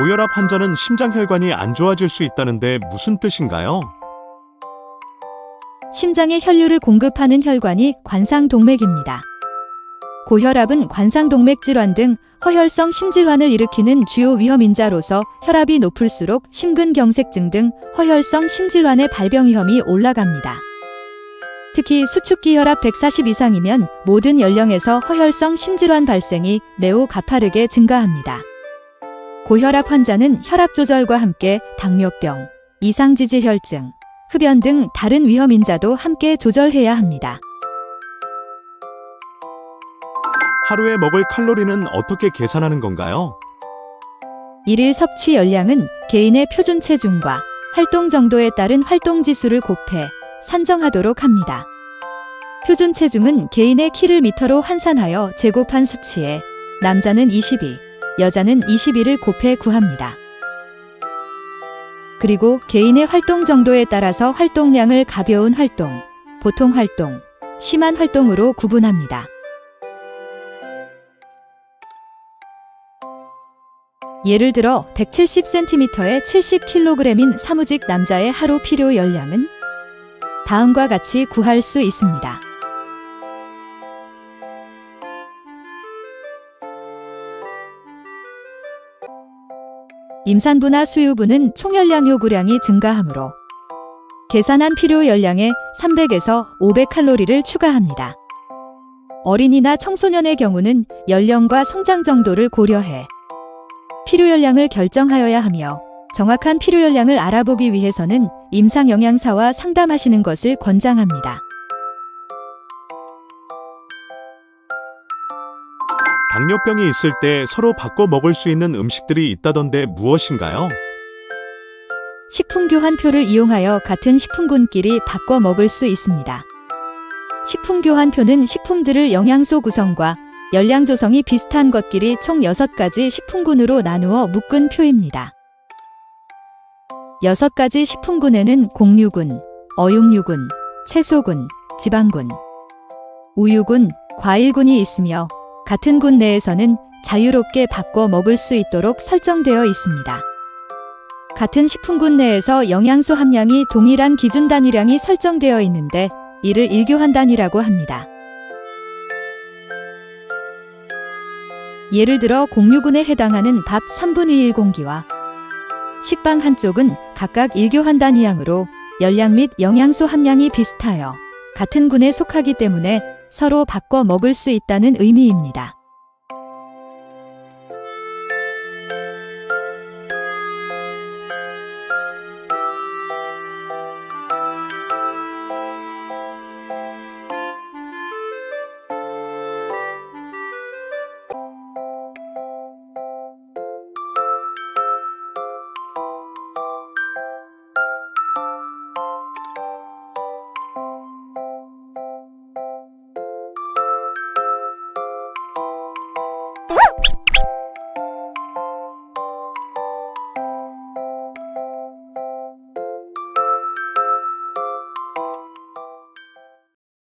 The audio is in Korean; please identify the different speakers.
Speaker 1: 고혈압 환자는 심장 혈관이 안 좋아질 수 있다는데 무슨 뜻인가요?
Speaker 2: 심장에 혈류를 공급하는 혈관이 관상동맥입니다. 고혈압은 관상동맥 질환 등 허혈성 심질환을 일으키는 주요 위험 인자로서 혈압이 높을수록 심근경색증 등 허혈성 심질환의 발병 위험이 올라갑니다. 특히 수축기 혈압 140 이상이면 모든 연령에서 허혈성 심질환 발생이 매우 가파르게 증가합니다. 고혈압 환자는 혈압 조절과 함께 당뇨병, 이상지질혈증, 흡연 등 다른 위험 인자도 함께 조절해야 합니다.
Speaker 1: 하루에 먹을 칼로리는 어떻게 계산하는 건가요?
Speaker 2: 일일 섭취 열량은 개인의 표준 체중과 활동 정도에 따른 활동 지수를 곱해 산정하도록 합니다. 표준 체중은 개인의 키를 미터로 환산하여 제곱한 수치에 남자는 22, 여자는 21을 곱해 구합니다. 그리고 개인의 활동 정도에 따라서 활동량을 가벼운 활동, 보통 활동, 심한 활동으로 구분합니다. 예를 들어 170cm에 70kg인 사무직 남자의 하루 필요 열량은 다음과 같이 구할 수 있습니다. 임산부나 수유부는 총열량 요구량이 증가하므로 계산한 필요 열량에 300에서 500칼로리를 추가합니다. 어린이나 청소년의 경우는 연령과 성장 정도를 고려해 필요 열량을 결정하여야 하며 정확한 필요 열량을 알아보기 위해서는 임상 영양사와 상담하시는 것을 권장합니다.
Speaker 1: 당뇨병이 있을 때 서로 바꿔 먹을 수 있는 음식들이 있다던데 무엇인가요?
Speaker 2: 식품 교환표를 이용하여 같은 식품군끼리 바꿔 먹을 수 있습니다. 식품 교환표는 식품들을 영양소 구성과 열량 조성이 비슷한 것끼리 총 6가지 식품군으로 나누어 묶은 표입니다. 6가지 식품군에는 곡류군, 어육류군, 채소군, 지방군, 우유군, 과일군이 있으며 같은 군 내에서는 자유롭게 바꿔 먹을 수 있도록 설정되어 있습니다. 같은 식품군 내에서 영양소 함량이 동일한 기준 단위량이 설정되어 있는데 이를 일교환 단위라고 합니다. 예를 들어 공유군에 해당하는 밥 3분의 1 공기와 식빵 한쪽은 각각 일교환 단위양으로 열량 및 영양소 함량이 비슷하여 같은 군에 속하기 때문에 서로 바꿔 먹을 수 있다는 의미입니다. Woo!